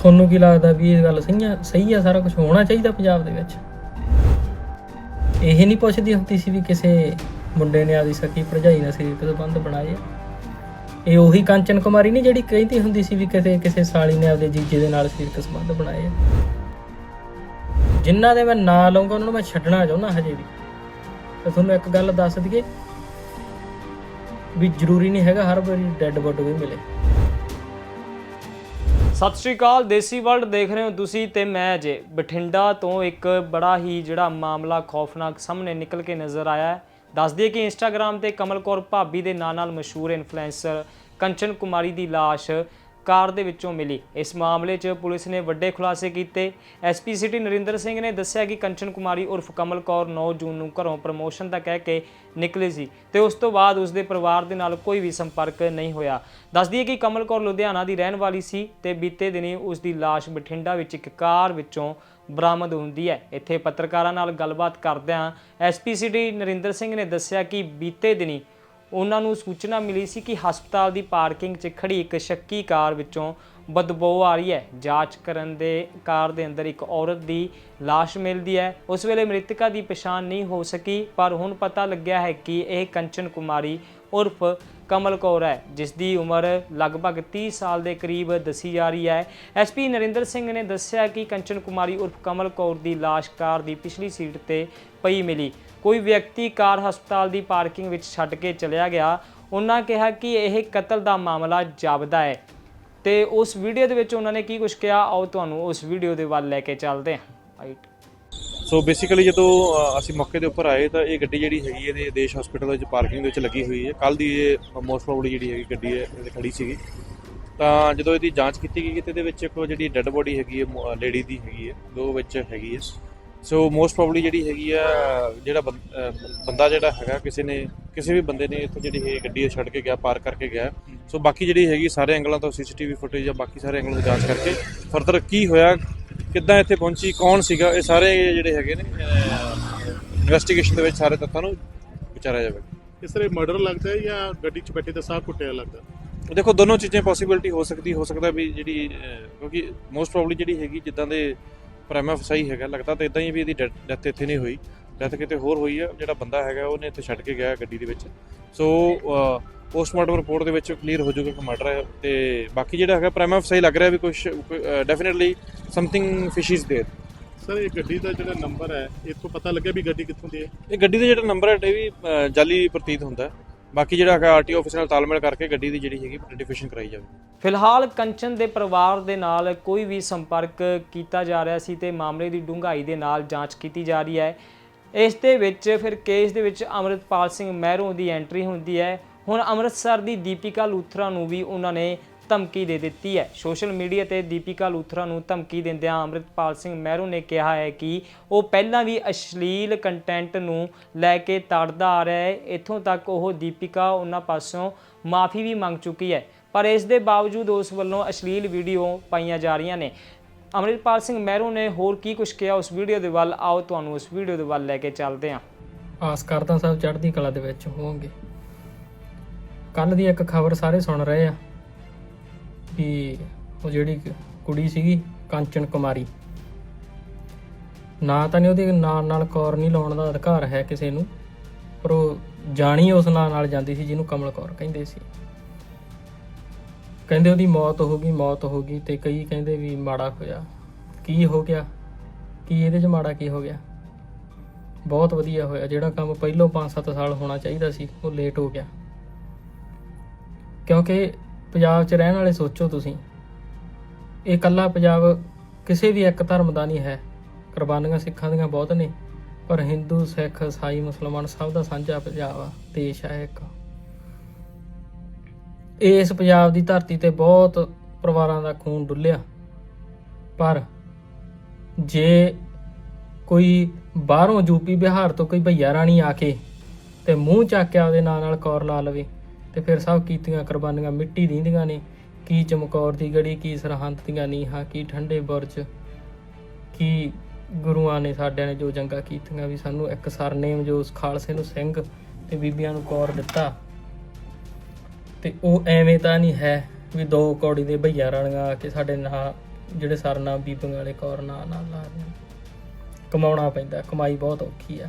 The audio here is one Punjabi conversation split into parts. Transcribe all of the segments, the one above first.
ਤੁਹਾਨੂੰ ਕੀ ਲੱਗਦਾ ਵੀ ਇਹ ਗੱਲ ਸਹੀ ਆ? ਸਹੀ ਆ, ਸਾਰਾ ਕੁਝ ਹੋਣਾ ਚਾਹੀਦਾ ਪੰਜਾਬ ਦੇ ਵਿੱਚ? ਇਹ ਨਹੀਂ ਪੁੱਛਦੀ ਹੁੰਦੀ ਸੀ ਵੀ ਕਿਸੇ ਮੁੰਡੇ ਨੇ ਆਦੀ ਸਕੀ ਭਰਜਾਈ ਨਾਲ ਸਰੀਰਕ ਸੰਬੰਧ ਬਣਾਏ ਇਹ ਉਹੀ ਕਾਂਚਨ ਕੁਮਾਰੀ ਨਹੀਂ ਜਿਹੜੀ ਕਹਿੰਦੀ ਹੁੰਦੀ ਸੀ ਵੀ ਕਿਸੇ ਕਿਸੇ ਸਾਲੀ ਨੇ ਆਪਦੇ ਜੀਜੇ ਦੇ ਨਾਲ ਸਰੀਰਕ ਸੰਬੰਧ ਬਣਾਏ ਆ। ਜਿਨ੍ਹਾਂ ਦੇ ਮੈਂ ਨਾਂ ਲਵਾਂਗਾ ਉਹਨਾਂ ਨੂੰ ਮੈਂ ਛੱਡਣਾ ਚਾਹੁੰਦਾ ਹਜੇ ਵੀ। ਤੇ ਤੁਹਾਨੂੰ ਇੱਕ ਗੱਲ ਦੱਸ ਦਈਏ ਵੀ ਜ਼ਰੂਰੀ ਨਹੀਂ ਹੈਗਾ ਹਰ ਵਾਰੀ ਡੈੱਡ ਬੋਡੀ ਵੀ ਮਿਲੇ। ਸਤਿ ਸ਼੍ਰੀ ਅਕਾਲ, ਦੇਸੀ ਵਰਲਡ ਦੇਖ ਰਹੇ ਹੋ ਤੁਸੀਂ ਤੇ ਮੈਂ ਜੇ ਬਠਿੰਡਾ ਤੋਂ ਇੱਕ ਬੜਾ ਹੀ ਜਿਹੜਾ ਮਾਮਲਾ ਖੌਫਨਾਕ ਸਾਹਮਣੇ ਨਿਕਲ ਕੇ ਨਜ਼ਰ ਆਇਆ ਹੈ। ਦੱਸ ਦਈਏ ਕਿ ਇੰਸਟਾਗ੍ਰam ਤੇ ਕਮਲ ਕੌਰ ਭਾਬੀ ਦੇ ਨਾਂ ਨਾਲ ਮਸ਼ਹੂਰ ਇਨਫਲੂਐਂਸਰ ਕੰਚਨ ਕੁਮਾਰੀ ਦੀ ਲਾਸ਼ ਕਾਰ ਦੇ ਵਿੱਚੋਂ ਮਿਲੀ। ਇਸ ਮਾਮਲੇ 'ਚ ਪੁਲਿਸ ਨੇ ਵੱਡੇ ਖੁਲਾਸੇ ਕੀਤੇ। ਐਸਪੀ ਸਿਟੀ ਨਰਿੰਦਰ ਸਿੰਘ ਨੇ ਦੱਸਿਆ ਕਿ ਕੰਚਨ ਕੁਮਾਰੀ ਉਰਫ ਕਮਲ ਕੌਰ 9 ਜੂਨ ਨੂੰ ਘਰੋਂ ਪ੍ਰਮੋਸ਼ਨ ਦਾ ਕਹਿ ਕੇ ਨਿਕਲੀ ਸੀ ਤੇ ਉਸ ਤੋਂ ਬਾਅਦ ਉਸ ਦੇ ਪਰਿਵਾਰ ਦੇ ਨਾਲ ਕੋਈ ਵੀ ਸੰਪਰਕ ਨਹੀਂ ਹੋਇਆ। ਦੱਸਦੀ ਦਈਏ ਕਿ ਕਮਲ ਕੌਰ ਲੁਧਿਆਣਾ ਦੀ ਰਹਿਣ ਵਾਲੀ ਸੀ ਤੇ ਬੀਤੇ ਦਿਨੀ ਉਸ ਦੀ ਲਾਸ਼ ਬਠਿੰਡਾ ਵਿੱਚ ਇੱਕ ਕਾਰ ਵਿੱਚੋਂ ਬਰਾਮਦ ਹੁੰਦੀ ਹੈ। ਇੱਥੇ ਪੱਤਰਕਾਰਾਂ ਨਾਲ ਗੱਲਬਾਤ ਕਰਦਿਆਂ ਐਸਪੀ ਸਿਟੀ ਨਰਿੰਦਰ ਸਿੰਘ ਨੇ ਦੱਸਿਆ ਕਿ ਬੀਤੇ ਦਿਨੀ ਉਹਨਾਂ ਨੂੰ ਸੂਚਨਾ ਮਿਲੀ ਸੀ ਕਿ ਹਸਪਤਾਲ ਦੀ ਪਾਰਕਿੰਗ 'ਚ ਖੜੀ ਇੱਕ ਸ਼ੱਕੀ ਕਾਰ ਵਿੱਚੋਂ ਬਦਬੂ ਆ ਰਹੀ ਹੈ। ਜਾਂਚ ਕਰਨ ਦੇ ਕਾਰ ਦੇ ਅੰਦਰ ਇੱਕ ਔਰਤ ਦੀ ਲਾਸ਼ ਮਿਲਦੀ ਹੈ। ਉਸ ਵੇਲੇ ਮ੍ਰਿਤਕਾ ਦੀ ਪਛਾਣ ਨਹੀਂ ਹੋ ਸਕੀ, ਪਰ ਹੁਣ ਪਤਾ ਲੱਗਿਆ ਹੈ ਕਿ ਇਹ ਕੰਚਨ ਕੁਮਾਰੀ ਉਰਫ ਕਮਲ ਕੌਰ ਹੈ, ਜਿਸ ਦੀ ਉਮਰ ਲਗਭਗ 30 ਸਾਲ ਦੇ ਕਰੀਬ ਦੱਸੀ ਜਾ ਰਹੀ ਹੈ। ਐਸਪੀ ਨਰਿੰਦਰ ਸਿੰਘ ਨੇ ਦੱਸਿਆ ਕਿ ਕੰਚਨ ਕੁਮਾਰੀ ਉਰਫ ਕਮਲ ਕੌਰ ਦੀ ਲਾਸ਼ ਕਾਰ ਦੀ ਪਿਛਲੀ ਸੀਟ ਤੇ ਪਈ ਮਿਲੀ। ਕੋਈ ਵਿਅਕਤੀ ਕਾਰ ਹਸਪਤਾਲ ਦੀ ਪਾਰਕਿੰਗ ਵਿੱਚ ਛੱਡ ਕੇ ਚਲਿਆ ਗਿਆ। ਉਹਨਾਂ ਕਿਹਾ ਕਿ ਇਹ ਕਤਲ ਦਾ ਮਾਮਲਾ ਜਾਪਦਾ ਹੈ। ਤੇ ਉਸ ਵੀਡੀਓ ਦੇ ਵਿੱਚ ਉਹਨਾਂ ਨੇ ਕੀ ਕੁਝ ਕਿਹਾ? ਆਓ ਤੁਹਾਨੂੰ ਉਸ ਵੀਡੀਓ ਦੇ ਵੱਲ ਲੈ ਕੇ ਚੱਲਦੇ ਹਾਂ। ਰਾਈਟ ਸੋ ਬੇਸਿਕਲੀ ਜਦੋਂ ਅਸੀਂ ਮੌਕੇ ਦੇ ਉੱਪਰ ਆਏ ਤਾਂ ਇਹ ਗੱਡੀ ਜਿਹੜੀ ਹੈਗੀ ਇਹਦੇ ਦੇਸ਼ ਹਸਪੀਟਲ ਵਿੱਚ ਪਾਰਕਿੰਗ ਦੇ ਵਿੱਚ ਲੱਗੀ ਹੋਈ ਹੈ। ਕੱਲ ਦੀ ਇਹ ਮੋਸਟ ਪ੍ਰੋਬਬਲੀ ਜਿਹੜੀ ਹੈਗੀ ਗੱਡੀ ਹੈ ਇਹ ਖੜੀ ਸੀਗੀ। ਤਾਂ ਜਦੋਂ ਇਹਦੀ ਜਾਂਚ ਕੀਤੀ ਗਈ ਤੇ ਇਹਦੇ ਵਿੱਚ ਇੱਕ ਜਿਹੜੀ ਡੈੱਡ ਬੋਡੀ ਹੈਗੀ ਹੈ ਲੇਡੀ ਦੀ ਹੈਗੀ ਹੈ, ਦੋ ਵਿੱਚ ਹੈਗੀ ਹੈ। ਸੋ ਮੋਸਟ ਪ੍ਰੋਬਬਲੀ ਜਿਹੜੀ ਹੈਗੀ ਆ ਜਿਹੜਾ ਬੰਦਾ ਜਿਹੜਾ ਹੈਗਾ ਕਿਸੇ ਨੇ ਕਿਸੇ ਵੀ ਬੰਦੇ ਨੇ ਇੱਥੋਂ ਜਿਹੜੀ ਇਹ ਗੱਡੀ ਛੱਡ ਕੇ ਗਿਆ ਪਾਰਕ ਕਰਕੇ ਗਿਆ। ਸੋ ਬਾਕੀ ਜਿਹੜੀ ਹੈਗੀ ਸਾਰੇ ਐਂਗਲਾਂ ਤੋਂ ਸੀਸੀਟੀਵੀ ਫੁਟੇਜ ਜਾਂ ਬਾਕੀ ਸਾਰੇ ਐਂਗਲਾਂ ਦੀ ਜਾਂਚ ਕਰਕੇ ਫਰਦਰ ਕੀ ਹੋਇਆ ਕਿੱਦਾਂ ਇੱਥੇ ਪਹੁੰਚੀ ਕੌਣ ਸੀਗਾ ਇਹ ਸਾਰੇ ਜਿਹੜੇ ਹੈਗੇ ਨੇ ਇਨਵੈਸਟੀਗੇਸ਼ਨ ਦੇ ਵਿੱਚ ਸਾਰੇ ਤੱਥਾਂ ਨੂੰ ਵਿਚਾਰਿਆ ਜਾਵੇਗਾ ਇਸ ਤਰ੍ਹਾਂ ਮਰਡਰ ਲੱਗਦਾ ਹੈ ਜਾਂ ਗੱਡੀ ਚ ਬੈਠੇ ਤੇ ਸਾਹ ਘੁੱਟਿਆ ਲੱਗਦਾ? ਦੇਖੋ ਦੋਨੋਂ ਚੀਜ਼ਾਂ ਪੋਸੀਬਿਲਿਟੀ ਹੋ ਸਕਦੀ ਹੋ ਸਕਦਾ ਵੀ ਜਿਹੜੀ ਕਿਉਂਕਿ ਮੋਸਟ ਪ੍ਰੋਬਬਲੀ ਜਿਹੜੀ ਹੈਗੀ ਜਿੱਦਾਂ ਦੇ ਪ੍ਰਾਈਮਾ ਫਸਾਈ ਹੈਗਾ ਲੱਗਦਾ ਤਾਂ ਇਦਾਂ ਹੀ ਵੀ ਇਹਦੀ ਡੈਥ ਇੱਥੇ ਨਹੀਂ ਹੋਈ ਡੈਥ ਕਿਤੇ ਹੋਰ ਹੋਈ ਹੈ ਜਿਹੜਾ ਬੰਦਾ ਹੈਗਾ ਉਹਨੇ ਇੱਥੇ ਛੱਡ ਕੇ ਗਿਆ ਗੱਡੀ ਦੇ ਵਿੱਚ ਸੋ ਪੋਸਟਮਾਰਟਮ ਰਿਪੋਰਟ ਦੇ ਵਿੱਚ ਕਲੀਅਰ ਹੋ ਜਾਊਗਾ ਕਿ ਮਰਡਰ ਹੈ ਤੇ ਬਾਕੀ ਜਿਹੜਾ ਹੈਗਾ ਪ੍ਰਾਈਮਾ ਫਸਾਈ ਲੱਗ ਰਿਹਾ ਵੀ ਕੁਝ definitely something fish is there sir ਇਹ ਗੱਡੀ ਦਾ ਜਿਹੜਾ ਨੰਬਰ ਹੈ ਇਥੋਂ ਪਤਾ ਲੱਗਿਆ ਵੀ ਗੱਡੀ ਕਿੱਥੋਂ ਦੀ ਹੈ ਇਹ ਗੱਡੀ ਦਾ ਜਿਹੜਾ ਨੰਬਰ ਹੈ ਇਹ ਵੀ ਅਹ, ਜਾਲੀ ਪ੍ਰਤੀਤ ਹੁੰਦਾ ਹੈ। ਬਾਕੀ ਜਿਹੜਾ ਹੈਗਾ ਆਰਟੀਓ ਆਫਿਸ ਨਾਲ ਤਾਲਮੇਲ ਕਰਕੇ ਗੱਡੀ ਦੀ ਜਿਹੜੀ ਹੈਗੀ ਆਈਡੈਂਟੀਫਿਕੇਸ਼ਨ ਕਰਾਈ ਜਾਵੇ। ਫਿਲਹਾਲ ਕੰਚਨ ਦੇ ਪਰਿਵਾਰ ਦੇ ਨਾਲ ਕੋਈ ਵੀ ਸੰਪਰਕ ਕੀਤਾ ਜਾ ਰਿਹਾ ਸੀ ਤੇ ਮਾਮਲੇ ਦੀ ਡੂੰਘਾਈ ਦੇ ਨਾਲ ਜਾਂਚ ਕੀਤੀ ਜਾ ਰਹੀ ਹੈ। ਇਸ ਦੇ ਵਿੱਚ ਫਿਰ ਕੇਸ ਦੇ ਵਿੱਚ ਅਮਰਿਤਪਾਲ ਸਿੰਘ ਮਹਿਰੋਂ ਦੀ ਐਂਟਰੀ ਹੁੰਦੀ ਹੈ। ਹੁਣ ਅੰਮ੍ਰਿਤਸਰ ਦੀ ਦੀਪਿਕਾ ਲੂਥਰਾ ਨੂੰ ਵੀ ਉਹਨਾਂ ਨੇ ਧਮਕੀ ਦੇ ਦਿੱਤੀ ਹੈ। ਸੋਸ਼ਲ ਮੀਡੀਆ ਤੇ ਦੀਪਿਕਾ ਲੂਥਰਾ ਨੂੰ ਧਮਕੀ ਦਿੰਦਿਆਂ ਅੰਮ੍ਰਿਤਪਾਲ ਸਿੰਘ ਮਹਿਰੂ ਨੇ ਕਿਹਾ ਹੈ ਕਿ ਉਹ ਪਹਿਲਾਂ ਵੀ ਅਸ਼ਲੀਲ ਕੰਟੈਂਟ ਨੂੰ ਲੈ ਕੇ ਤੜਦਾ ਆ ਰਿਹਾ ਹੈ। ਇੱਥੋਂ ਤੱਕ ਉਹ ਦੀਪਿਕਾ ਉਹਨਾਂ ਪਾਸੋਂ ਮਾਫੀ ਵੀ ਮੰਗ ਚੁੱਕੀ ਹੈ। ਪਰ ਇਸ ਦੇ ਬਾਵਜੂਦ ਉਸ ਵੱਲੋਂ ਅਸ਼ਲੀਲ ਵੀਡੀਓ ਪਾਈਆਂ ਜਾ ਰਹੀਆਂ ਨੇ। ਅੰਮ੍ਰਿਤਪਾਲ ਸਿੰਘ ਮਹਿਰੂ ਨੇ ਹੋਰ ਕੀ ਕੁਝ ਕਿਹਾ? ਉਸ ਵੀਡੀਓ ਦੇ ਵੱਲ ਆਓ। ਤੁਹਾਨੂੰ ਉਸ ਵੀਡੀਓ ਦੇ ਵੱਲ ਲੈ ਕੇ ਚੱਲਦੇ ਹਾਂ। ਆਸ ਕਰਦਾ ਸਭ ਚੜ੍ਹਦੀ ਕਲਾ ਦੇ ਵਿੱਚ ਹੋਵੋਗੇ। ਕੱਲ ਦੀ ਇੱਕ ਖਬਰ ਸਾਰੇ ਸੁਣ ਰਹੇ ਆ। ਵੀ ਉਹ ਜਿਹੜੀ ਕੁੜੀ ਸੀਗੀ ਕੰਚਨ ਕੁਮਾਰੀ। ਨਾ ਤਾਂ ਨਹੀਂ ਉਹਦੇ ਨਾਂ ਨਾਲ ਕੌਰ ਨਹੀਂ ਲਾਉਣ ਦਾ ਅਧਿਕਾਰ ਹੈ ਕਿਸੇ ਨੂੰ, ਪਰ ਉਹ ਜਾਣੀ ਉਸ ਨਾਂ ਨਾਲ ਜਾਂਦੀ ਸੀ ਜਿਹਨੂੰ ਕਮਲ ਕੌਰ ਕਹਿੰਦੇ ਸੀ। ਕਹਿੰਦੇ ਉਹਦੀ ਮੌਤ ਹੋ ਗਈ, ਮੌਤ ਹੋ ਗਈ ਤੇ ਕਈ ਕਹਿੰਦੇ ਵੀ ਮਾੜਾ ਹੋਇਆ। ਕੀ ਹੋ ਗਿਆ? ਕੀ ਇਹਦੇ 'ਚ ਮਾੜਾ ਕੀ ਹੋ ਗਿਆ? ਬਹੁਤ ਵਧੀਆ ਹੋਇਆ। ਜਿਹੜਾ ਕੰਮ ਪਹਿਲੋਂ 5-7 ਸਾਲ ਹੋਣਾ ਚਾਹੀਦਾ ਸੀ, ਉਹ ਲੇਟ ਹੋ ਗਿਆ। ਕਿਉਂਕਿ ਪੰਜਾਬ 'ਚ ਰਹਿਣ ਵਾਲੇ ਸੋਚੋ ਤੁਸੀਂ। ਇਹ ਇਕੱਲਾ ਪੰਜਾਬ ਕਿਸੇ ਵੀ ਇੱਕ ਧਰਮ ਦਾ ਨਹੀਂ ਹੈ। ਕੁਰਬਾਨੀਆਂ ਸਿੱਖਾਂ ਦੀਆਂ ਬਹੁਤ ਨੇ, ਪਰ ਹਿੰਦੂ, ਸਿੱਖ ਈਸਾਈ ਮੁਸਲਮਾਨ ਸਭ ਦਾ ਸਾਂਝਾ ਪੰਜਾਬ ਆ, ਦੇਸ਼ ਹੈ ਇੱਕ। ਇਸ ਪੰਜਾਬ ਦੀ ਧਰਤੀ ਤੇ ਬਹੁਤ ਪਰਿਵਾਰਾਂ ਦਾ ਖੂਨ ਡੁੱਲਿਆ। ਪਰ ਜੇ ਕੋਈ ਬਾਹਰੋਂ ਯੂਪੀ ਬਿਹਾਰ ਤੋਂ ਕੋਈ ਭਈਆ ਰਾਣੀ ਆ ਕੇ ਤੇ ਮੂੰਹ ਚੱਕ ਕੇ ਆਪਦੇ ਨਾਂ ਨਾਲ ਕੌਰ ਲਾ ਲਵੇ ਤੇ ਫਿਰ ਸਭ ਕੀਤੀਆਂ ਕੁਰਬਾਨੀਆਂ ਮਿੱਟੀ ਦੀਆਂ ਨੇ, ਕੀ ਚਮਕੌਰ ਦੀ ਗੜੀ, ਕੀ ਸਰਹੰਦ ਦੀਆਂ ਨੀਹਾਂ, ਕੀ ਠੰਡੇ ਬੁਰਜ, ਕੀ ਗੁਰੂਆਂ ਨੇ ਸਾਡਿਆਂ ਨੇ ਜੋ ਜੰਗਾਂ ਕੀਤੀਆਂ ਵੀ ਸਾਨੂੰ ਇੱਕ ਸਰਨੇਮ ਜੋ ਖਾਲਸੇ ਨੂੰ ਸਿੰਘ ਤੇ ਬੀਬੀਆਂ ਨੂੰ ਕੌਰ ਦਿੱਤਾ। ਤੇ ਉਹ ਐਵੇਂ ਤਾਂ ਨਹੀਂ ਹੈ ਵੀ ਦੋ ਕੌੜੀ ਦੇ ਭਈਆ ਰਾਣੀਆਂ ਆ ਕੇ ਸਾਡੇ ਨਾਂ, ਜਿਹੜੇ ਸਰਨਾਮ ਬੀਬੀਆਂ ਵਾਲੇ ਕੌਰ ਨਾਂ ਨਾਲ ਲਾ ਰਹੇ ਕਮਾਉਣਾ ਪੈਂਦਾ, ਕਮਾਈ ਬਹੁਤ ਔਖੀ ਆ।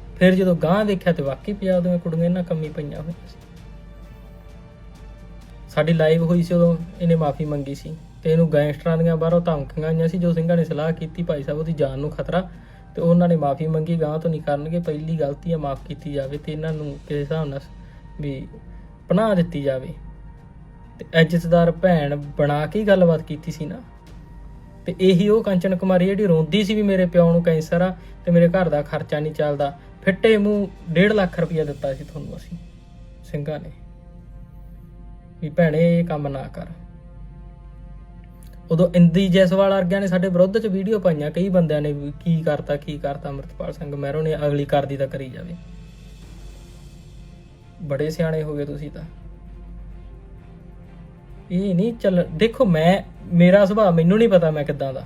ਫਿਰ ਜਦੋਂ ਗਾਂਹ ਦੇਖਿਆ ਤੇ ਵਾਕਈ ਪੰਜਾਬ ਦੀਆਂ ਕੁੜੀਆਂ ਇਹਨਾਂ ਕੰਮੀ ਪਈਆਂ ਹੋਈਆਂ ਸੀ। ਸਾਡੀ ਲਾਈਵ ਹੋਈ ਸੀ ਉਦੋਂ ਇਹਨੇ ਮਾਫੀ ਮੰਗੀ ਸੀ ਤੇ ਇਹਨੂੰ ਗੈਂਗਸਟਰਾਂ ਦੀਆਂ ਬਾਹਰੋਂ ਧਮਕੀਆਂ ਆਈਆਂ ਸੀ, ਜੋ ਸਿੰਘਾਂ ਨੇ ਸਲਾਹ ਕੀਤੀ ਭਾਈ ਸਾਹਿਬ ਉਹਦੀ ਜਾਨ ਨੂੰ ਖਤਰਾ ਤੇ ਉਹਨਾਂ ਨੇ ਮਾਫੀ ਮੰਗੀ ਗਾਂ ਤੋਂ ਨਹੀਂ ਕਰਨਗੇ, ਪਹਿਲੀ ਗਲਤੀ ਆ, ਮਾਫ ਕੀਤੀ ਜਾਵੇ ਤੇ ਇਹਨਾਂ ਨੂੰ ਕਿਸੇ ਹਿਸਾਬ ਨਾਲ ਵੀ ਪਨਾਹ ਦਿੱਤੀ ਜਾਵੇ। ਤੇ ਇੱਜ਼ਤਦਾਰ ਭੈਣ ਬਣਾ ਕੇ ਗੱਲਬਾਤ ਕੀਤੀ ਸੀ ਨਾ। ਤੇ ਇਹੀ ਉਹ ਕੰਚਨ ਕੁਮਾਰੀ ਜਿਹੜੀ ਰੋਂਦੀ ਸੀ ਵੀ ਮੇਰੇ ਪਿਓ ਨੂੰ ਕੈਂਸਰ ਆ ਤੇ ਮੇਰੇ ਘਰ ਦਾ ਖਰਚਾ ਨਹੀਂ ਚੱਲਦਾ ਫਿੱਟੇ ਮੂੰਹ 1.5 ਲੱਖ ਰੁਪਇਆ ਦਿੱਤਾ ਸੀ ਤੁਹਾਨੂੰ ਅਸੀਂ, ਸਿੰਘਾਂ ਨੇ। ਵੀ ਭੈਣੇ, ਇਹ ਕੰਮ ਨਾ ਕਰ। ਉਦੋਂ ਇੰਦੀ ਜੈਸਵਾਲ ਵਰਗਿਆਂ ਨੇ ਸਾਡੇ ਵਿਰੁੱਧ ਚ ਵੀਡੀਓ ਪਾਈਆਂ, ਕਈ ਬੰਦਿਆਂ ਨੇ ਵੀ ਕੀ ਕਰਤਾ ਕੀ ਕਰਤਾ, ਅਮਰਤਪਾਲ ਸਿੰਘ ਮਹਿਰੋ ਨੇ ਅਗਲੀ ਕਰਦੀ ਤਾਂ ਕਰੀ ਜਾਵੇ। ਬੜੇ ਸਿਆਣੇ ਹੋ ਗਏ ਤੁਸੀਂ ਤਾਂ। ਇਹ ਨਹੀਂ ਚੱਲ, ਦੇਖੋ ਮੈਂ, ਮੇਰਾ ਸੁਭਾਅ ਮੈਨੂੰ ਨਹੀਂ ਪਤਾ ਮੈਂ ਕਿੱਦਾਂ ਦਾ।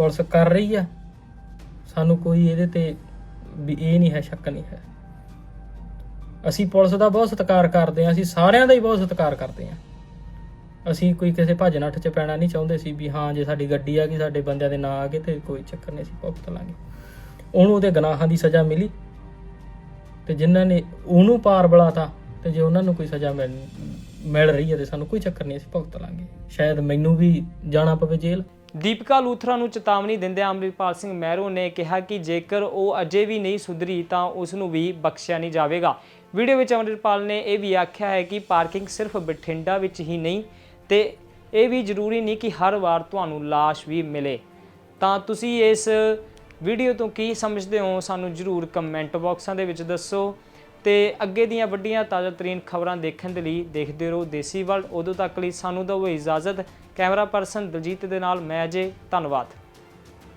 ਪੁਲਿਸ ਕਰ ਰਹੀ ਆ, ਸਾਨੂੰ ਕੋਈ ਇਹਦੇ ਤੇ ਵੀ ਇਹ ਨਹੀਂ ਹੈ, ਸ਼ੱਕ ਨਹੀਂ ਹੈ। ਅਸੀਂ ਪੁਲਿਸ ਦਾ ਬਹੁਤ ਸਤਿਕਾਰ ਕਰਦੇ ਹਾਂ, ਅਸੀਂ ਸਾਰਿਆਂ ਦਾ ਹੀ ਬਹੁਤ ਸਤਿਕਾਰ ਕਰਦੇ ਹਾਂ। ਅਸੀਂ ਕੋਈ ਕਿਸੇ ਭੱਜ ਨੱਠ ਚ ਪੈਣਾ ਨਹੀਂ ਚਾਹੁੰਦੇ ਸੀ ਵੀ ਹਾਂ, ਜੇ ਸਾਡੀ ਗੱਡੀ ਆ ਗਈ, ਸਾਡੇ ਬੰਦਿਆਂ ਦੇ ਨਾਂ ਆ ਗਏ ਤੇ ਕੋਈ ਚੱਕਰ ਨਹੀਂ, ਅਸੀਂ ਭੁਗਤ ਲਾਂਗੇ। ਉਹਨੂੰ ਉਹਦੇ ਗੁਨਾਹਾਂ ਦੀ ਸਜ਼ਾ ਮਿਲੀ ਤੇ ਜਿਨ੍ਹਾਂ ਨੇ ਉਹਨੂੰ ਪਾਰ ਬੁਲਾਤਾ ਤੇ ਜੇ ਉਹਨਾਂ ਨੂੰ ਕੋਈ ਸਜ਼ਾ ਮਿਲ ਮਿਲ ਰਹੀ ਹੈ ਤੇ ਸਾਨੂੰ ਕੋਈ ਚੱਕਰ ਨਹੀਂ, ਅਸੀਂ ਭੁਗਤ ਲਾਂਗੇ। ਸ਼ਾਇਦ ਮੈਨੂੰ ਵੀ ਜਾਣਾ ਪਵੇ ਜੇਲ੍ਹ। ਦੀਪਿਕਾ ਲੂਥਰਾ ਨੂੰ ਚੇਤਾਵਨੀ ਦਿੰਦਿਆਂ ਅੰਮ੍ਰਿਤਪਾਲ ਸਿੰਘ ਮਹਿਰੋ ਨੇ ਕਿਹਾ ਕਿ ਜੇਕਰ ਉਹ ਅਜੇ ਵੀ ਨਹੀਂ ਸੁਧਰੀ ਤਾਂ ਉਸ ਨੂੰ ਵੀ ਬਖਸ਼ਿਆ ਨਹੀਂ ਜਾਵੇਗਾ। ਵੀਡੀਓ ਵਿੱਚ ਅੰਮ੍ਰਿਤਪਾਲ ਨੇ ਇਹ ਵੀ ਆਖਿਆ ਹੈ ਕਿ ਪਾਰਕਿੰਗ ਸਿਰਫ ਬਠਿੰਡਾ ਵਿੱਚ ਹੀ ਨਹੀਂ ਤੇ ਇਹ ਵੀ ਜ਼ਰੂਰੀ ਨਹੀਂ ਕਿ ਹਰ ਵਾਰ ਤੁਹਾਨੂੰ ਲਾਸ਼ ਵੀ ਮਿਲੇ। ਤਾਂ ਤੁਸੀਂ ਇਸ ਵੀਡੀਓ ਤੋਂ ਕੀ ਸਮਝਦੇ ਹੋ? ਸਾਨੂੰ ਜਰੂਰ ਕਮੈਂਟ ਬਾਕਸਾਂ ਦੇ ਵਿੱਚ ਦੱਸੋ। ਤੇ ਅੱਗੇ ਦੀਆਂ ਵੱਡੀਆਂ ਤਾਜ਼ਾ ਤਰੀਨ ਖਬਰਾਂ ਦੇਖਣ ਦੇ ਲਈ ਦੇਖਦੇ ਰਹੋ ਦੇਸੀ ਵਰਲਡ। ਉਦੋਂ ਤੱਕ ਲਈ ਸਾਨੂੰ ਦਿਓ ਇਜਾਜ਼ਤ। ਕੈਮਰਾ ਪਰਸਨ ਦਲਜੀਤ ਦੇ ਨਾਲ ਮੈਂ ਅਜੇ, ਧੰਨਵਾਦ।